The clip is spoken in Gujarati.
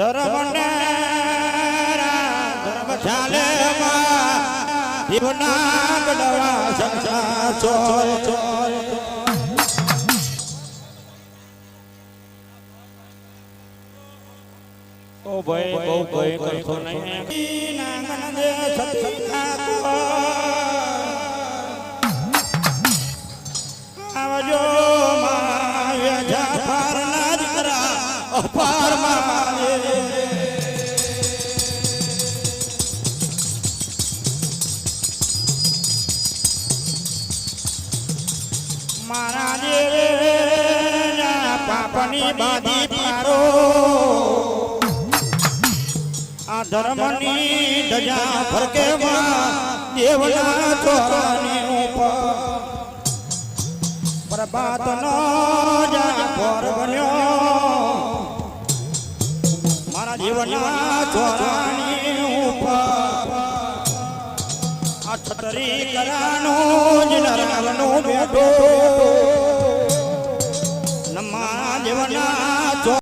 ધર્મને ધર્મ ચાલે જીવના ગડવા સંસાર ચોર ઓ ભાઈ બહુ કોઈ કરતો નહીં. નાંગણ દે મારે ના પાપની બાધી પારો. આ ધર્મની ધજા ફરકે દેવના ચોરાની ઉપર. પ્રભાત નો પર બન્યો. મારા જીવનના ચોરાની ઉપર. આ છતરી કરાનો જ નરાવનો બેઠો.